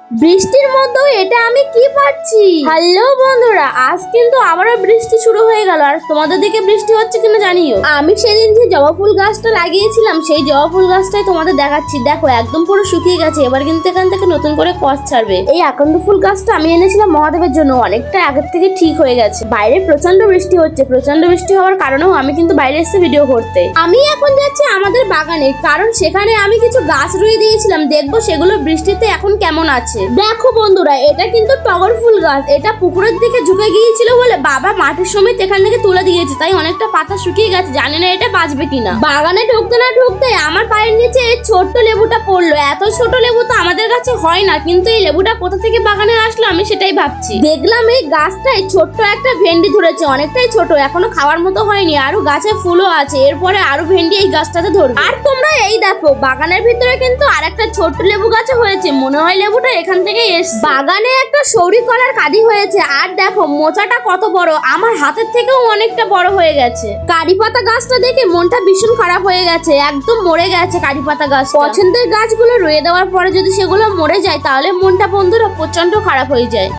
বৃষ্টির মধ্যেও এটা আমি কি পাচ্ছি? হ্যালো বন্ধুরা, আজ কিন্তু আবারও বৃষ্টি শুরু হয়ে গেল, আর তোমাদের দিকে বৃষ্টি হচ্ছে কিনা জানিও। আমি সেদিন যে জবা ফুল গাছটা লাগিয়েছিলাম, সেই জবা ফুল গাছটাই তোমাদের দেখাচ্ছি। দেখো, একদম পুরো শুকিয়ে গেছে, এবার কিন্তু এখান থেকে নতুন করে কষ ছাড়বে। এই আকন্দ ফুল গাছটা আমি এনেছিলাম মহাদেবের জন্য, অনেকটা আগের থেকে ঠিক হয়ে গেছে। বাইরে প্রচণ্ড বৃষ্টি হচ্ছে প্রচণ্ড বৃষ্টি হওয়ার কারণেও আমি কিন্তু বাইরে এসে ভিডিও করতে। আমি এখন যাচ্ছি আমাদের বাগানে, কারণ সেখানে আমি কিছু গাছ রুয়ে দিয়েছিলাম, দেখব সেগুলো বৃষ্টিতে এখন কেমন আছে। দেখো বন্ধুরা, এটা কিন্তু টগর ফুল গাছ। এটা পুকুরের দিকে ঝুঁকে গিয়েছিল বলে বাবা মাঠের সময় এখান থেকে তুলে দিয়েছে। তাই অনেকটা পাতা শুকিয়ে গেছে, জানি না এটা বাঁচবে কিনা। বাগানে ঢুকতে না ঢুকতে আমার পায়ের নিচে এই ছোট্ট লেবুটা পড়ল। এত ছোট লেবু তো আমাদের কাছে হয় না, কিন্তু এই লেবুটা কোথা থেকে বাগানে আসলো আমি সেটাই ভাবছি। দেখলাম এই গাছটায় ছোট্ট একটা ভেন্ডি ধরেছে, অনেকটাই ছোট, এখনও খাওয়ার মতো হয়নি। আরও গাছে ফুলও আছে, এরপরে আরও ভেন্ডি এই গাছটাতে ধরবে। আর তোমরা এই দেখো, বাগানের ভিতরে কিন্তু আরেকটা ছোট্ট লেবু গাছ হয়েছে। মনে হয় লেবুটা এখান থেকে এসছে। বাগানে একটা সৌরি কলার কাদি হয়েছে। আর দেখো মোচাটা কত বড়। আমার হাতের থেকেও অনেকটা বড় হয়ে গেছে। কারি পাতা গাছটা দেখে মনটা ভীষণ খারাপ হয়ে গেছে। একদম মরে গেছে কারি পাতা গাছ পছন্দের গাছগুলো রয়ে দেওয়ার পরে যদি সেগুলো মরে যায় তাহলে মনটা বন্ধুরা প্রচণ্ড খারাপ হয়ে যায়।